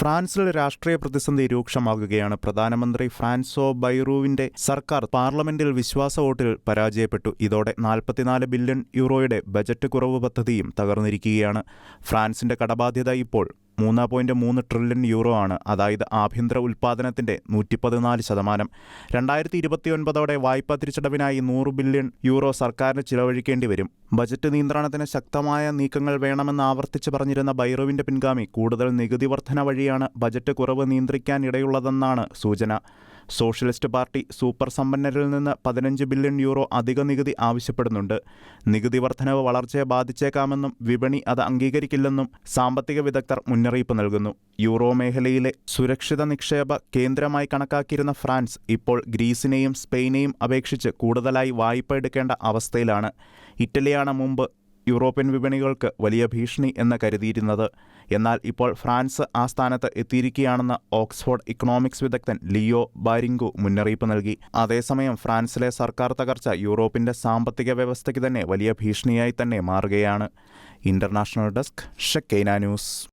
ഫ്രാൻസിൽ രാഷ്ട്രീയ പ്രതിസന്ധി രൂക്ഷമാകുകയാണ്. പ്രധാനമന്ത്രി ഫ്രാൻസോ ബൈറൂവിന്റെ സർക്കാർ പാർലമെന്റിൽ വിശ്വാസ വോട്ടിൽ പരാജയപ്പെട്ടു. ഇതോടെ നാൽപ്പത്തിനാല് ബില്യൺ യൂറോയുടെ ബജറ്റ് കുറവ് പദ്ധതിയും തകർന്നിരിക്കുകയാണ്. ഫ്രാൻസിന്റെ കടബാധ്യത ഇപ്പോൾ മൂന്ന് പോയിന്റ് മൂന്ന് ട്രില്യൺ യൂറോ ആണ്. അതായത് ആഭ്യന്തര ഉൽപ്പാദനത്തിന്റെ നൂറ്റി പതിനാല് ശതമാനം. രണ്ടായിരത്തി ഇരുപത്തിയൊൻപതോടെ വായ്പാ തിരിച്ചടവിനായി നൂറ് ബില്യൺ യൂറോ സർക്കാരിന് ചിലവഴിക്കേണ്ടി വരും. ബജറ്റ് നിയന്ത്രണത്തിന് ശക്തമായ നീക്കങ്ങൾ വേണമെന്ന് ആവർത്തിച്ച് പറഞ്ഞിരുന്ന ബൈറോവിന്റെ പിൻഗാമി കൂടുതൽ നികുതി വർധന വഴിയാണ് ബജറ്റ് കുറവ് നിയന്ത്രിക്കാൻ ഇടയുള്ളതെന്നാണ് സൂചന. സോഷ്യലിസ്റ്റ് പാർട്ടി സൂപ്പർ സമ്പന്നരിൽ നിന്ന് പതിനഞ്ച് ബില്യൺ യൂറോ അധിക നികുതി ആവശ്യപ്പെടുന്നുണ്ട്. നികുതി വർധനവ് വളർച്ചയെ ബാധിച്ചേക്കാമെന്നും വിപണി അത് അംഗീകരിക്കില്ലെന്നും സാമ്പത്തിക വിദഗ്ധർ മുന്നറിയിപ്പ് നൽകുന്നു. യൂറോ മേഖലയിലെ സുരക്ഷിത നിക്ഷേപ കേന്ദ്രമായി കണക്കാക്കിയിരുന്ന ഫ്രാൻസ് ഇപ്പോൾ ഗ്രീസിനെയും സ്പെയിനെയും അപേക്ഷിച്ച് കൂടുതലായി വായ്പ എടുക്കേണ്ട അവസ്ഥയിലാണ്. ഇറ്റലിയാണ് മുമ്പ് യൂറോപ്യൻ വിപണികൾക്ക് വലിയ ഭീഷണി എന്ന് കരുതിയിരുന്നത്. എന്നാൽ ഇപ്പോൾ ഫ്രാൻസ് ആ സ്ഥാനത്ത് എത്തിയിരിക്കുകയാണെന്ന് ഓക്സ്ഫോർഡ് ഇക്കണോമിക്സ് വിദഗ്ധൻ ലിയോ ബാരിങ്കു മുന്നറിയിപ്പ് നൽകി. അതേസമയം ഫ്രാൻസിലെ സർക്കാർ തകർച്ച യൂറോപ്പിന്റെ സാമ്പത്തിക വ്യവസ്ഥയ്ക്ക് തന്നെ വലിയ ഭീഷണിയായി തന്നെ മാറുകയാണ്. International desk Shekinah news.